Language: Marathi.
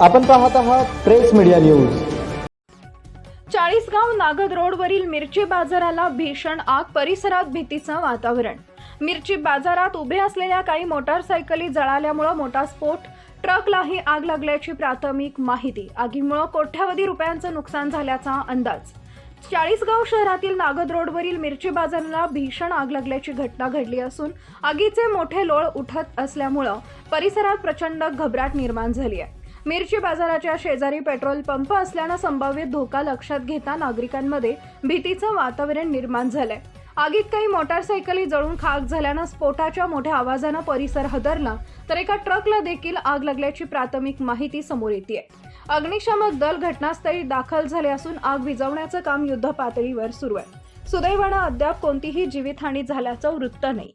आपण पाहत आहात press media news. Chalisgaon Nagad रोडवरील मिरची बाजाराला भीषण आग परिसरात भीतीचं वातावरण. मिरची बाजारात उभे असलेल्या काही मोटारसायकली जळाल्यामुळं मोठा स्फोट ट्रकलाही आग लागल्याची प्राथमिक माहिती. आगीमुळं कोट्यावधी रुपयांचं नुकसान झाल्याचा अंदाज. चाळीसगाव शहरातील नागद रोडवरील मिरची बाजारला भीषण आग लागल्याची घटना घडली असून आगीचे मोठे लोळ उठत असल्यामुळं परिसरात प्रचंड घबराट निर्माण झाली आहे. मिरची बाजाराच्या शेजारी पेट्रोल पंप असल्यानं संभाव्य धोका लक्षात घेता नागरिकांमध्ये भीतीचं वातावरण निर्माण झालंय. आगीत काही मोटारसायकली जळून खाक झाल्यानं स्फोटाच्या मोठ्या आवाजानं परिसर हदरला तर एका ट्रकला देखील आग लागल्याची प्राथमिक माहिती समोर येते अग्निशामक दल घटनास्थळी दाखल झाले असून आग विझवण्याचं काम युद्ध पातळीवर सुरू आहे. सुदैवानं अद्याप कोणतीही जीवितहानी झाल्याचं वृत्त नाही.